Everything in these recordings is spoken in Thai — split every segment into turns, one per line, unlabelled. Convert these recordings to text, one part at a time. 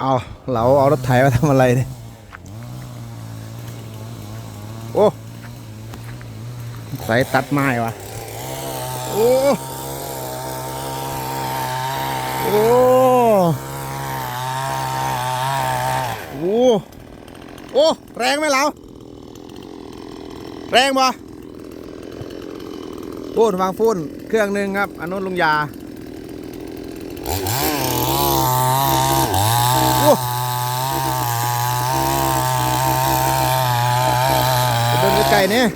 เอาเราเอารถไถมาทำอะไรเนี่ยโอ้ใส่ตัดไม้วะโอ้โอ้โอ้โอ้แรงไหมเราแรงปะฟูนฟังฟูนเครื่องหนึ่งครับอันนู้นลุงยา โอ้ ไกลเนี่ย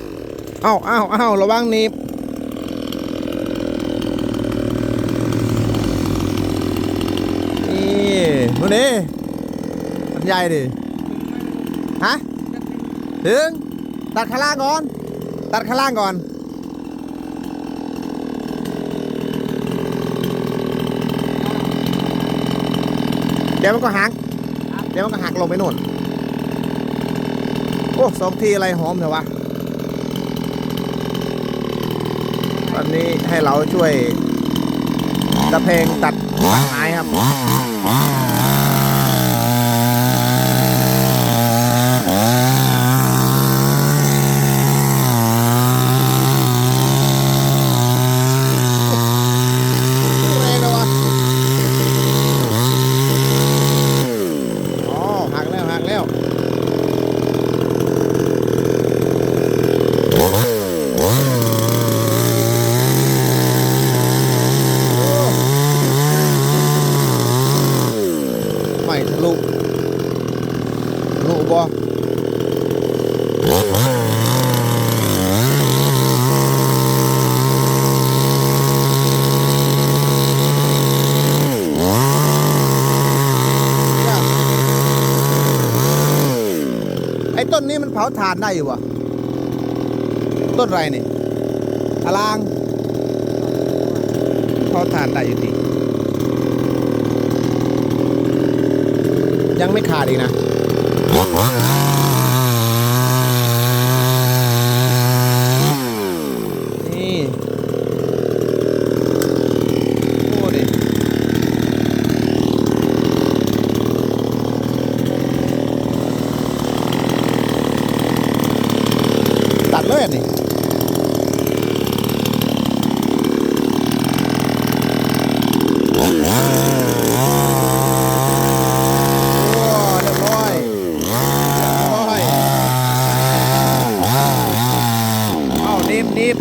เอ้าเอ้าเอ้าระวังนีบนี่นู่นดิอันใหญ่ดิฮะถึง ตัดข้างล่างก่อน ตัดข้างล่างก่อนเดี๋ยวมันก็หัก เดี๋ยวมันก็หักลงไปนู่น โอ้สองทีอะไรหอมเถอะวะ ต อันนี้ให้เราช่วยตะเพงตัดไม้ครับ แรงนะวะ อ๋อหักแล้วหักแล้วไม่ทะลุทะลุ บ่ไอ้ต้นนี้มันเผาถ่านได้อยู่วะต้นอะไรนี่อลาง เผาถ่านได้อยู่ดียังไม่ขาดอีกนะ ตัดเลยอันนี้โอ้เรียบร้อยเรียบร้อยเอานิบนิบ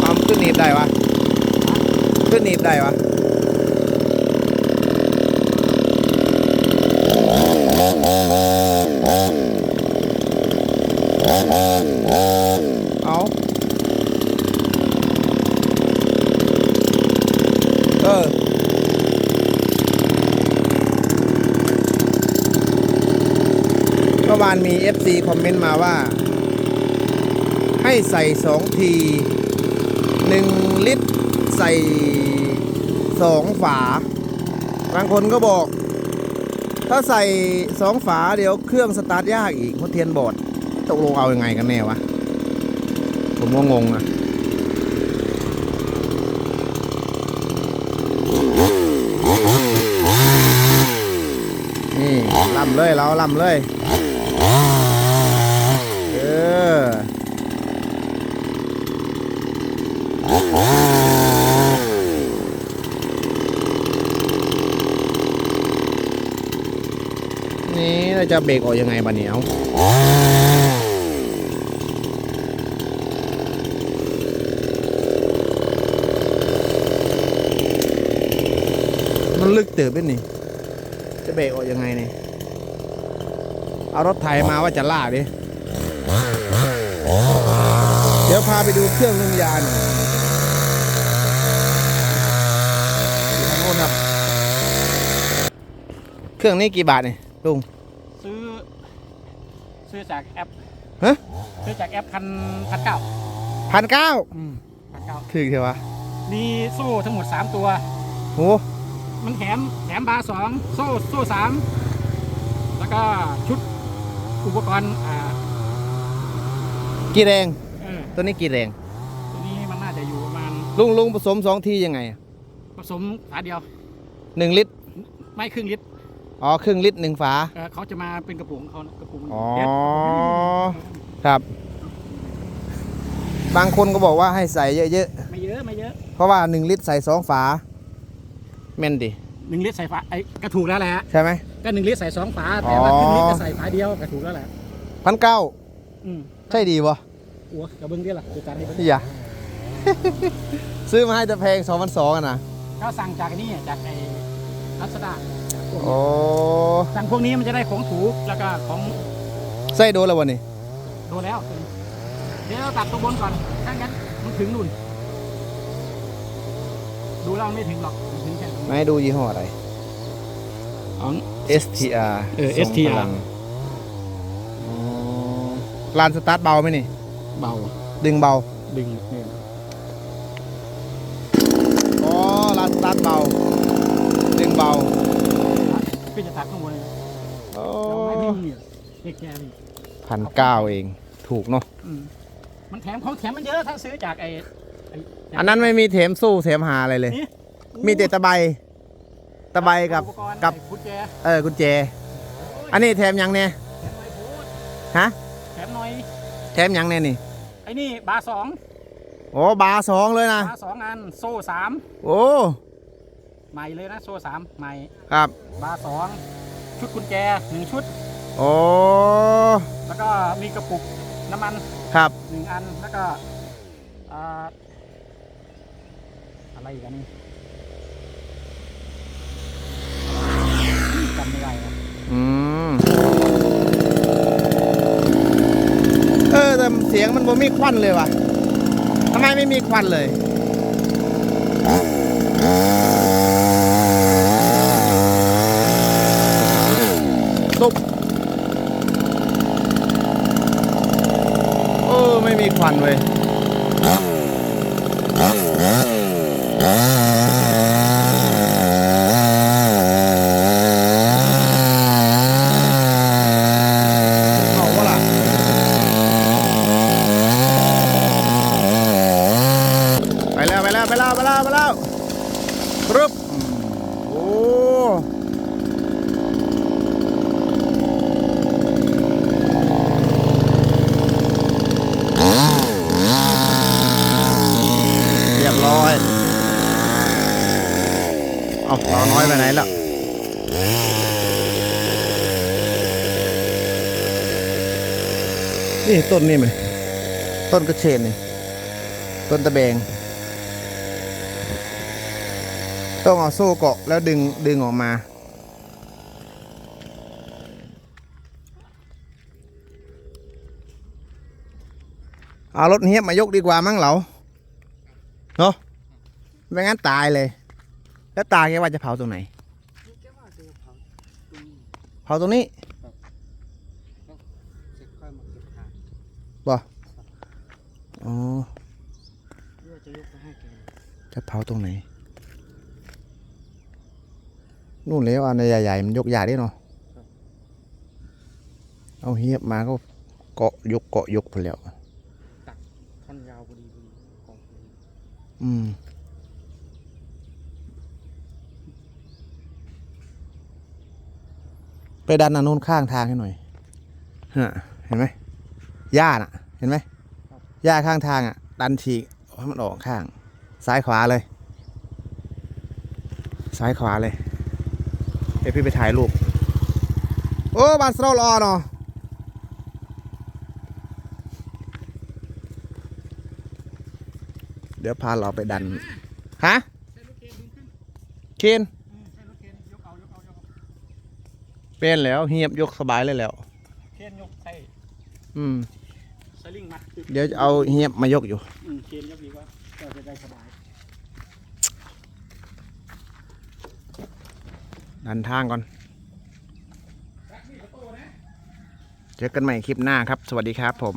เอามันขึ้นหนีบได้วะขึ้นหนีบได้ วะเอาเออเมื่อวานมี FC คอมเมนต์มาว่า ให้ใส่สองทีหนึ่งลิตรใส่ สองฝา บางคนก็บอก ถ้าใส่สองฝาเดี๋ยวเครื่องสตาร์ทยากอีกเพราะเทียนบอดตกลงเอาอยัางไงกันแน่วะ ผมก็งงอะนี่ลำเลยเราลำเลย เออ นี่เรา จะเบรกออกยังไงบ้านี้เอามันลึกเติบด้วยนี่ จะเบรกออกยังไงนี่ เอารถไถมาว่าจะลากดิ เดี๋ยวพาไปดูเครื่องลุงยานทางโน้นครับ เครื่องนี้กี่บาทนี่ลุง
ซื้อจากแอป
ฮะ
ซื้อจากแอปพันพันเก้า
พันเก้า
อืมพันเก้า
ถึงเถอะวะ
มีโซ่ทั้งหมด3ตัว
โห
มันแถมแถมบาร์สองโซ่โซ่สามแล้วก็ชุดอุปกรณ์อ่า
กี่แรง
เออ
ตัวนี้กี่แรง
ตัวนี้มันน่าจะอยู่ประมาณ
ลุงลุงผสมสองทียังไงอะ
ผสมฝาเดียว
หนึ่งลิตร
ไม่ครึ่งลิตร
อ๋อครึ่งลิตรหนึ่งฝา
เอ่อเขาจะมาเป็นกระปุกของเขากระปุก
อ๋อ
เด็ด
ครับ บางคนก็บอกว่าให้ใส่เยอะ
ไม่เยอะไม่เยอะ
ๆ เพราะว่าหนึ่งลิตรใส่สองฝาแม่นดิ
หนึ่งลิตรใส่ฝาไอ้กระถูกแล้วแหละฮะ
ใช่ไหม
ก็หนึ่งลิตรใส่สองฝาแต่ว่า
อ๋อ
ครึ่งลิตรก็ใส่ฝาเดียวกระถูกแล้วแหละ
พันเก้า
อืม
ใช่ดีวะ
อัวกระเบื้องเดียวล่ะคือการนี้
นี่อย่า ซื้อมาให้จะแพงสองพันสองอะนะ
ก็สั่งจากไอ้นี่จากไอ้รัชดา
โอ้
สั่งพวกนี้มันจะได้ของถูกแล้วก็ของ
ใส่โดนแล้ววันนี้
โดนแล้วเดี๋ยวเราตัดตัวบนก่อนถ้างั้นมันถึงนู่น ดูแล้วมันไม่ถึงหรอกมันถึงแค่ตรงนี้
ไม่ดูยี่ห้ออะไร
อ๋อ
STR
เออ
ทรง
STR
พลังอ๋อลานสตาร์ทเบาไหมนี่
เบา
ดึงเบา
ดึงเนี่ย
อ๋อลานสตาร์ทเบา ดึงเบา
พี่ จะตัดข้างบนเลยนะ
โอ้
เราไม่พี่เนี่ยเด็กแกนี่
พันเก้าเอง ถูกเนาะ
อืมมันแถมของแถมมันเยอะถ้าซื้อจากไอ้ไอ้จาก
อันนั้นไม่มีเถมสู้เถมหาอะไรเลย
นี่
มีแต่ตะไบตะไบกับ
อุปรณ์
กับ
ไอ้กุญแจ
เออกุญแจ อันนี้แถมยังเนี่ย
แถมหน่อยพูด
ฮะ
แถมหน่อย
แถมยังเนี่ยนี่
ไอ้นี่บาร์สอง
โอ้บาร์สองเลยนะ
บาร์สองอันโซ่สาม
โอ้
ใหม่เลยนะโซ่สามใหม่
ครับ
บาร์สองชุดกุญแจหนึ่งชุด
โอ้
แล้วก็มีกระปุกน้ำมัน
ครับ
หนึ่งอันแล้วก็อ่าอะไรอีกอันนี้จำไม่ได้แล้ว
อืมเออแต่เสียงมันบ่มีควันเลยว่ะทำไมไม่มีควันเลยตุบเออ ไม่มีควันเว้ย เอาวะล่ะ ไปแล้วไปแล้วไปแล้วไปแล้วไปแล้วปึ๊บโอ้เรียบร้อย เอาเราน้อยไปไหน แล้วนี่ต้นนี่ไหมต้นกระเชนนี่ต้นตะแบง ต้องเอาโซ่เกาะแล้วดึงดึงออกมา เอารถเฮียบมายกดีกว่ามั้งเหรอเนาะไม่งั้นตายเลย แล้วตาแกว่าจะเผาตรงไหน เผาตรงนี้บ่อ๋อ
จะยกไปให้แก
จะเผาตรงไหน นู่นแล้วอันใหญ่ๆมันยกใหญ่ได้เนาะเอาเฮียบมาก็เกาะยกเกาะยกไปแล้ว
ท่อนยาวพอดีพอดีกองพอดี
อืม ไปดันอันนู้นข้างทางให้หน่อยฮะเห็นไหมหญ้าน่ะ เห็นไหมหญ้าข้างทางอะ ดันฉีกให้มันออกข้าง ซ้ายขวาเลย ซ้ายขวาเลยเดี๋ยพี่ไปถ่ายรูปโอ้บานสโตรลอเนาะเดี๋ยวพาเราไปดัน ฮะ
เคน
เป็นแล้วเฮียบยกสบายเลยแล้ว
เคนยกใส่
อืม
สลิงมัดคือ
เดี๋ยวจะเอาเฮียบมายกอยู่
อืมเคนยกดีกว่าก็จะได้สบาย
ดันทางก่อน เจอกันใหม่คลิปหน้าครับ สวัสดีครับผม